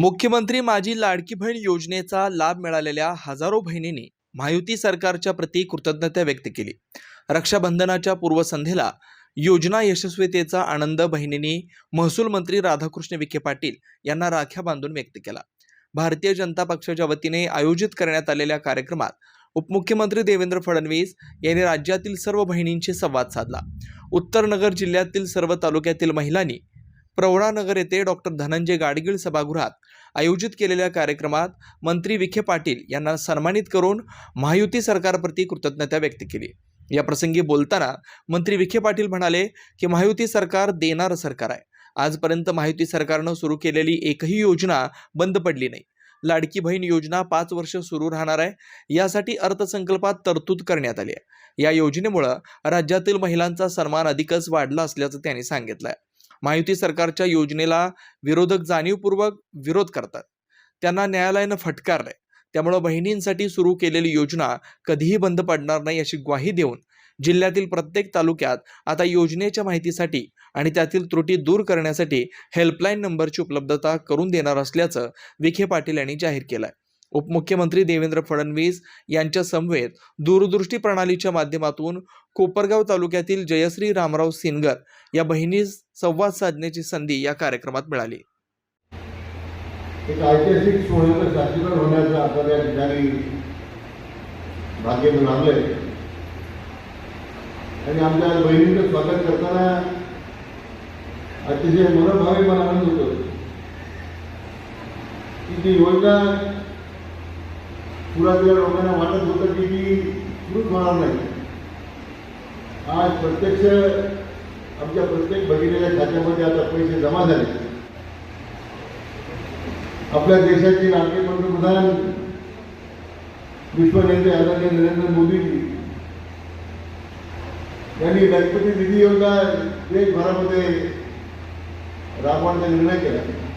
मुख्यमंत्री माझी लाडकी बहीण योजनेचा लाभ मिळालेल्या हजारो बहिणींनी महायुती सरकारच्या प्रती कृतज्ञता व्यक्त केली. रक्षाबंधनाच्या पूर्वसंध्येला योजना यशस्वीतेचा आनंद बहिणींनी महसूल मंत्री राधाकृष्ण विखे पाटील यांना राख्या बांधून व्यक्त केला. भारतीय जनता पक्षाच्या वतीने आयोजित करण्यात आलेल्या कार्यक्रमात उपमुख्यमंत्री देवेंद्र फडणवीस यांनी राज्यातील सर्व बहिणींशी संवाद साधला. उत्तरनगर जिल्ह्यातील सर्व तालुक्यातील महिलांनी प्रवरानगर येथे डॉक्टर धनंजय गाडगीळ सभागृहात आयोजित केलेल्या कार्यक्रमात मंत्री विखे पाटील यांना सन्मानित करून महायुती सरकारप्रती कृतज्ञता व्यक्त केली. या प्रसंगी बोलताना मंत्री विखे पाटील म्हणाले की महायुती सरकार देणारं सरकार आहे. आजपर्यंत महायुती सरकारनं सुरू केलेली एकही योजना बंद पडली नाही. लाडकी बहीण योजना पाच वर्ष सुरू राहणार आहे. यासाठी अर्थसंकल्पात तरतूद करण्यात आली आहे. या योजनेमुळं राज्यातील महिलांचा सन्मान अधिकच वाढला असल्याचं त्यांनी सांगितलं आहे महायुती सरकारच्या योजनेला विरोधक जाणीवपूर्वक विरोध करतात. त्यांना न्यायालयानं फटकारलंय. त्यामुळं बहिणींसाठी सुरू केलेली योजना कधीही बंद पडणार नाही अशी ग्वाही देऊन जिल्ह्यातील प्रत्येक तालुक्यात आता योजनेच्या माहितीसाठी आणि त्यातील त्रुटी दूर करण्यासाठी हेल्पलाईन नंबरची उपलब्धता करून देणार असल्याचं विखे पाटील यांनी जाहीर केलं आहे उपमुख्यमंत्री देवेंद्र फडणवीस यांच्या समवेत दूरदृष्टी प्रणालीच्या माध्यमातून कोपरगाव तालुक्यातील जयश्री रामराव सिनगर या बहिणीस संवाद साधण्याची संधी या कार्यक्रमात मिळाली. एक ऐतिहासिक सोहळ्याचं साक्षीदार होण्याचं आपल्याला या ठिकाणी भाग्य मिळालंय आणि आमच्या बहिणींचं स्वागत करताना अतिशय मनोभावे मला आनंद होतो. की ती योजना पुरातल्या लोकांना वाटत होतं की मी सुरूच होणार नाही. आज प्रत्यक्ष आमच्या प्रत्येक भगिनीच्या खात्यामध्ये आता पैसे जमा झाले. आपल्या देशाचे लाडके पंतप्रधान विश्वनेते आदरणीय नरेंद्र मोदीजी यांनी गणपती निधी योजना देशभरामध्ये राबवण्याचा निर्णय केला.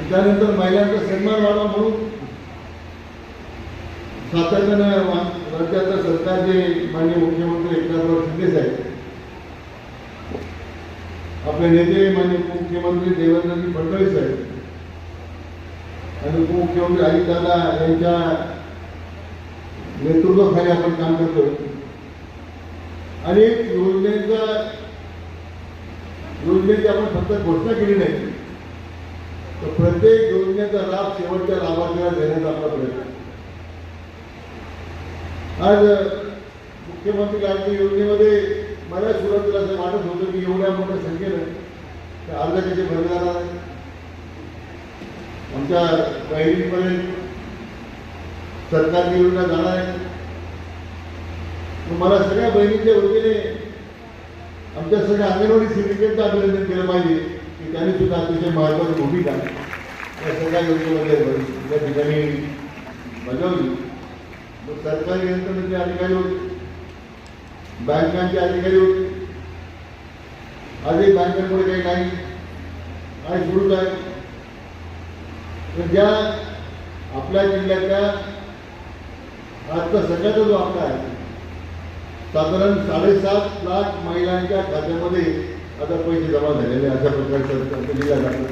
त्यानंतर महिलांचा सन्मान व्हावा म्हणून सातत्यानं राज्याचं सरकार जे माननीय मुख्यमंत्री एकनाथराव शिंदे साहेब आपले नेते माननीय मुख्यमंत्री देवेंद्रजी फडणवीस साहेब आणि उपमुख्यमंत्री अजितदादा यांच्या नेतृत्वाखाली आपण काम करतो अनेक योजनेचा योजनेची आपण फक्त घोषणा केली नाही. तर प्रत्येक योजनेचा लाभ शेवटच्या लाभार्थीला देण्याचा आपला प्रयत्न आज मुख्यमंत्री लाडकी योजनेमध्ये मला सुरुवातीला असं वाटत होतं की एवढ्या मोठ्या संख्येनं त्या अर्ज कसे भरले जाणार आहे. आमच्या बहिणीपर्यंत सरकारची योजना जाणार आहे मला सगळ्या बहिणीच्या वतीने आमच्या सगळ्या अंगणवाडी सेविकेचं अभिनंदन केलं पाहिजे की त्यांनी सुद्धा अतिशय महत्वाची भूमिका या सगळ्या योजनेमध्ये या ठिकाणी बजावली मग सरकारी यंत्रणेचे अधिकारी होते. बँकांचे अधिकारी होते. आजही बँकांपुढे काही नाही आणि सुरूच आहे. तर ज्या आपल्या जिल्ह्यातल्या आजचा सगळ्याचा जो आकडा आहे साधारण साडेसात लाख महिलांच्या खात्यामध्ये आता पैसे जमा झालेले अशा प्रकारचं दिल्या जातं.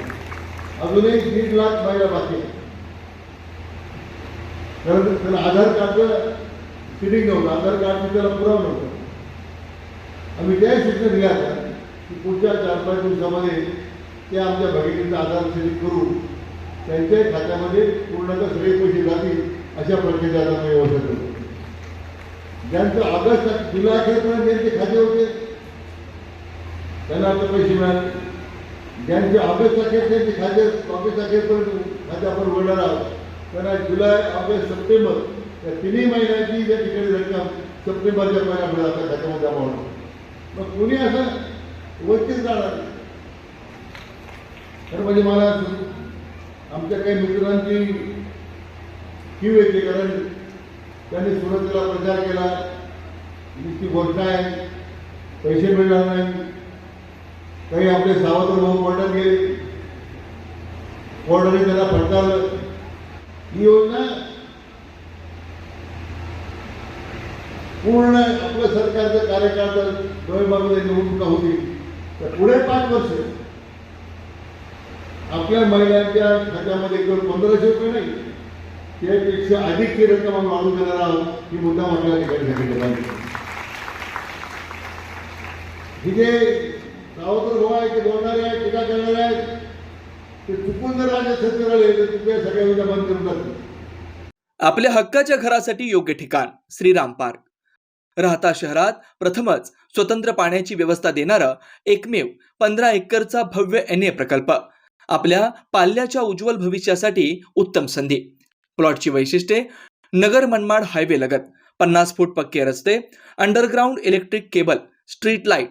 अजूनही दीड लाख महिला बाकी कारण त्याला आधार कार्डचं फिटिंग नव्हतं आधार कार्डचं त्याला पुरावा नव्हतं. आम्ही त्या सूचना दिल्या होत्या की पुढच्या चार पाच दिवसामध्ये ते आमच्या भगिनीचं आधार फिटिंग करून त्यांच्या खात्यामध्ये पूर्णतः सगळे पैसे जातील अशा प्रकारचे आता आम्ही व्यवस्था करतो. ज्यांचं ऑगस्ट जुलै अखेरपर्यंत ज्यांचे खाते होते त्यांना आता पैसे मिळाले. ज्यांचे ऑगस्ट अखेर त्यांचे खाते ऑगस्ट अखेरपर्यंत खाते आपण उघडणार आहोत. त्यांना जुलै ऑगस्ट सप्टेंबर या तिन्ही महिन्याची ज्या ठिकाणी रक्कम सप्टेंबरच्या महिन्यामध्ये आता खात्यामध्ये जमा होणार. मग कुणी असं वंचित जाणार? तर म्हणजे मला आमच्या काही मित्रांची किव येते कारण त्यांनी सुरुवातीला प्रचार केला. नुसती घोषणा आहे. पैसे मिळणार नाही. काही आपले सावत्र भाऊ कोर्टात गेले. कोर्टाने त्याला फटकारलं. ही योजना पूर्ण आपलं सरकारचं कार्यकाळ जर नोव्हेंबरमध्ये निवडणुका होती. तर पुढे पाच वर्ष आपल्या महिलांच्या खात्यामध्ये केवळ पंधराशे रुपये नाही त्यापेक्षा अधिक अधिकची रक्कम आम्ही वाढू देणार आहोत ही मुद्दा आपल्याला ठिकाणी सांगितलं पाहिजे ही जे सावत्र भाऊ आहे ते बोलणारे आहेत टीका करणारे आहेत. ते चुकून जर राज्य सत्य राहिले तर तुमच्या सगळ्या योजना बंद करून टाकतील. आपल्या हक्काच्या घरासाठी योग्य ठिकाण श्रीराम पार्क. राहता शहरात प्रथमच स्वतंत्र पाण्याची व्यवस्था देणारा एकमेव पंधरा एकरचा भव्य एन ए प्रकल्प. आपल्या पाल्याच्या उज्ज्वल भविष्यासाठी उत्तम संधी. प्लॉटची वैशिष्ट्ये नगर मनमाड हायवे लगत पन्नास फूट पक्के रस्ते underground electric cable street light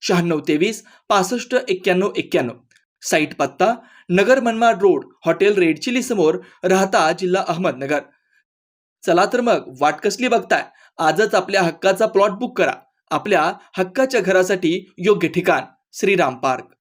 शहाण्णव तेवीस पासष्ट एक्क्याण्णव एक्क्याण्णव. साईट पत्ता Nagar Manmad road hotel red chilli समोर राहता जिल्हा अहमदनगर. चला तर मग वाट कसली बघताय? आजच आपल्या हक्काचा प्लॉट बुक करा. आपल्या हक्काच्या घरासाठी योग्य ठिकाण श्रीराम पार्क.